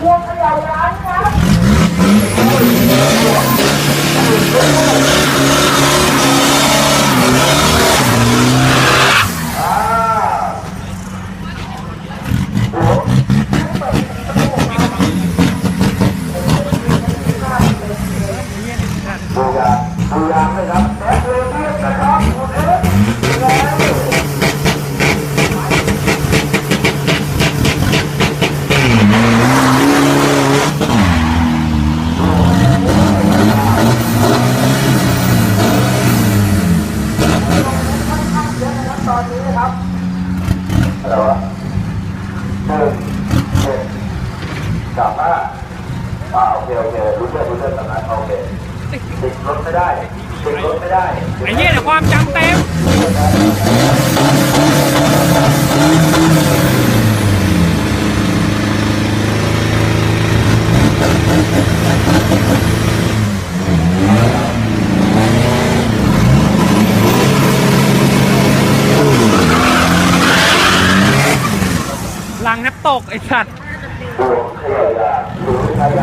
พวงเขย่าร้านครับดูยางดูยางเลยครับแม็กเลยเรียกนะครับคุณเอ๊ะแล้ว ตอนนี้นะครับอะไรวะหนึ่งเจ็ดสามห้าอ่าโอเคโอเครู้เรื่องรู้เรื่องตอนนั้นโอเคติดรถไม่ได้ติดรถไม่ได้ไอ้เหี้ยแต่ความจำเต็ม ลังแทบตกไอ้สัตว์